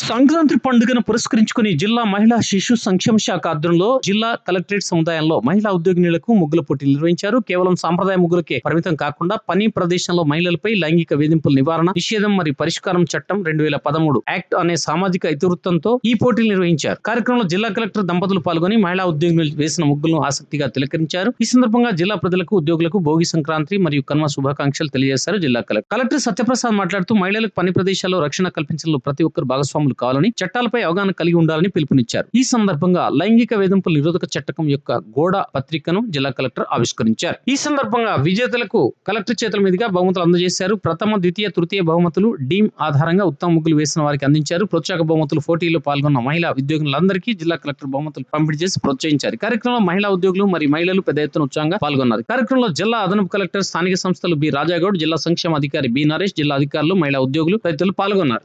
సంక్రాంతి పండుగను పురస్కరించుకుని జిల్లా మహిళా శిశు సంక్షేమ శాఖ ఆధ్వర్యంలో జిల్లా కలెక్టరేట్ సముదాయంలో మహిళా ఉద్యోగినులకు ముగ్గుల పోటీలు నిర్వహించారు. కేవలం సాంప్రదాయ ముగ్గులకే పరిమితం కాకుండా పని ప్రదేశంలో మహిళలపై లైంగిక వేధింపుల నివారణ నిషేధం మరియు పరిష్కారం చట్టం రెండు వేల పదమూడు యాక్ట్ అనే సామాజిక ఇతివృత్తంతో ఈ పోటీలు నిర్వహించారు. కార్యక్రమంలో జిల్లా కలెక్టర్ దంపతులు పాల్గొని మహిళా ఉద్యోగులు వేసిన ముగ్గులను ఆసక్తిగా తిలకరించారు. ఈ సందర్భంగా జిల్లా ప్రజలకు ఉద్యోగులకు భోగి సంక్రాంతి మరియు కన్మ శుభాకాంక్షలు తెలియజేశారు జిల్లా కలెక్టర్. కలెక్టర్ సత్యప్రసాద్ మాట్లాడుతూ మహిళలకు పని ప్రదేశాల్లో రక్షణ కల్పించడంలో ప్రతి ఒక్కరు భాగస్వాములు కావాలని చట్టాలపై అవగాహన కలిగి ఉండాలని పిలుపునిచ్చారు. ఈ సందర్భంగా లైంగిక వేధింపుల నిరోధక చట్టకం యొక్క గోడ పత్రికను జిల్లా కలెక్టర్ ఆవిష్కరించారు. ఈ సందర్భంగా విజేతలకు కలెక్టర్ చేతుల మీదుగా బహుమతులు అందజేశారు. ప్రథమ ద్వితీయ తృతీయ బహుమతులు డీమ్ ఆధారంగా ఉత్తమ ముగ్గులు వేసిన వారికి అందించారు. ప్రోత్సాహక బహుమతులు పోటీలో పాల్గొన్న మహిళా ఉద్యోగులందరికీ జిల్లా కలెక్టర్ బహుమతులు పంపిణీ చేసి ప్రోత్సహించారు. కార్యక్రమంలో మహిళా ఉద్యోగులు మరియు మహిళలు పెద్ద ఎత్తున ఉత్సాహంగా పాల్గొన్నారు. కార్యక్రమంలో జిల్లా అదనపు కలెక్టర్ స్థానిక సంస్థలు బి రాజాగౌడ్ జిల్లా సంక్షేమ అధికారి బి నరేష్ జిల్లా అధికారులు మహిళా ఉద్యోగులు రైతులు పాల్గొన్నారు.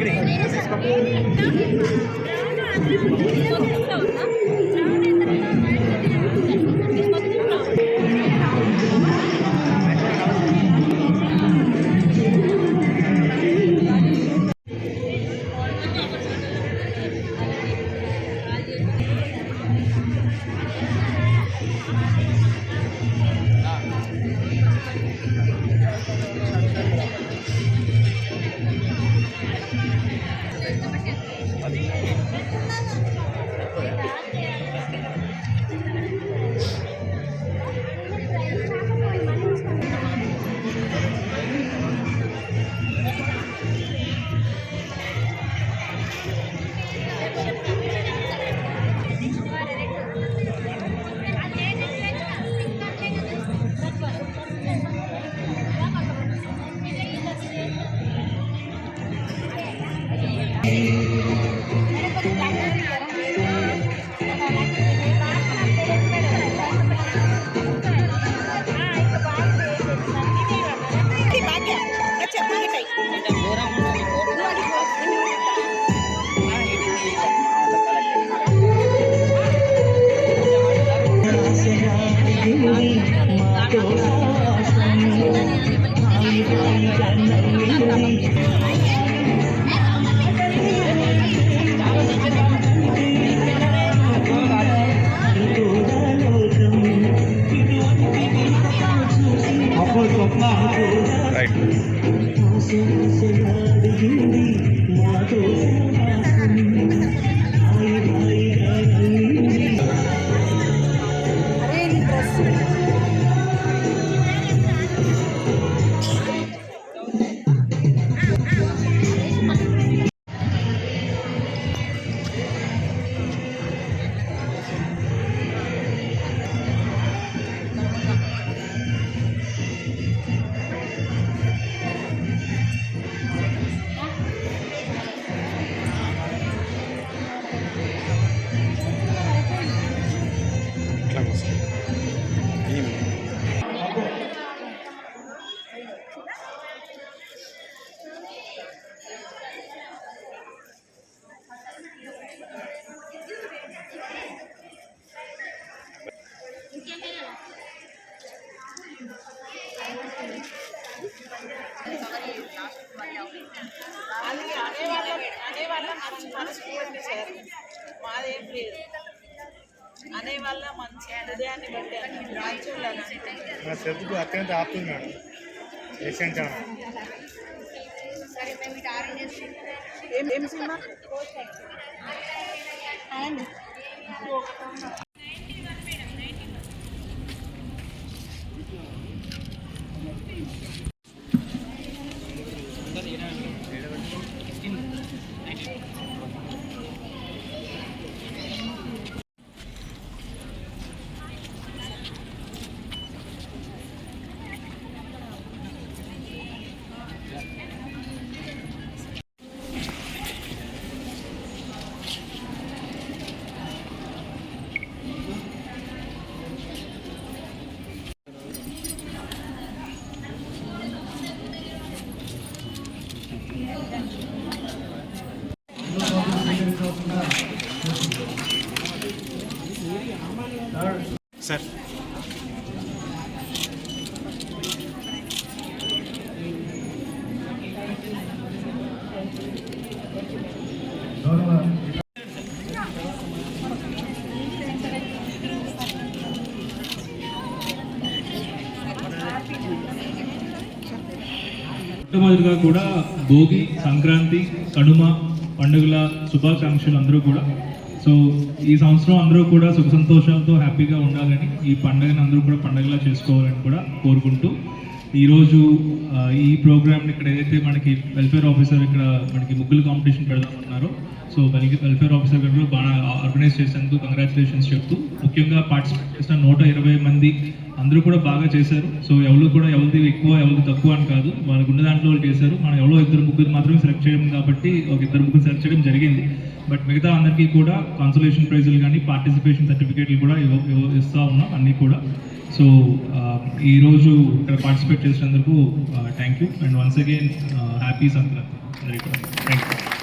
అగ్రి Amen. మాదేం లేదు అనే వల్ల మంచి హృదయాన్ని బట్టి శ్రద్ధకు అత్యంత ఆప్తుంది మేడం ఏషియన్ ఛానల్. ఏం ఏం సినిమా సార్. మొట్టమొదటిగా కూడా భోగి సంక్రాంతి కనుమ పండుగల శుభాకాంక్షలు అందరూ కూడా సో ఈ సంవత్సరం అందరూ కూడా సుఖ సంతోషాలతో హ్యాపీగా ఉండాలని ఈ పండుగను అందరూ కూడా పండుగలా చేసుకోవాలని కూడా కోరుకుంటూ ఈరోజు ఈ ప్రోగ్రామ్ని ఇక్కడ ఏదైతే మనకి వెల్ఫేర్ ఆఫీసర్ ఇక్కడ మనకి ముగ్గులు కాంపిటీషన్ పెడదామన్నారో సో మనకి వెల్ఫేర్ ఆఫీసర్ గారు బాగా ఆర్గనైజ్ చేసేందుకు కంగ్రాచులేషన్స్ చెప్తూ ముఖ్యంగా పార్టిసిపేట్ చేసిన నూట ఇరవై మంది అందరూ కూడా బాగా చేశారు. సో ఎవరు కూడా ఎవరిది ఎక్కువ ఎవరిది తక్కువ అని కాదు వాళ్ళకు ఉన్న దాంట్లో వాళ్ళు చేశారు. మనం ఎవరో ఇద్దరు ముగ్గురు మాత్రమే సెలెక్ట్ చేయడం కాబట్టి ఒక ఇద్దరు ముగ్గురు సెలెక్ట్ చేయడం జరిగింది. బట్ మిగతా అందరికీ కూడా కాన్సలేషన్ ప్రైజులు కానీ పార్టిసిపేషన్ సర్టిఫికేట్లు కూడా ఇస్తూ ఉన్నాం అన్నీ కూడా. సో ఈరోజు ఇక్కడ పార్టిసిపేట్ చేసినందుకు thank you and once again happy Sankranti thank you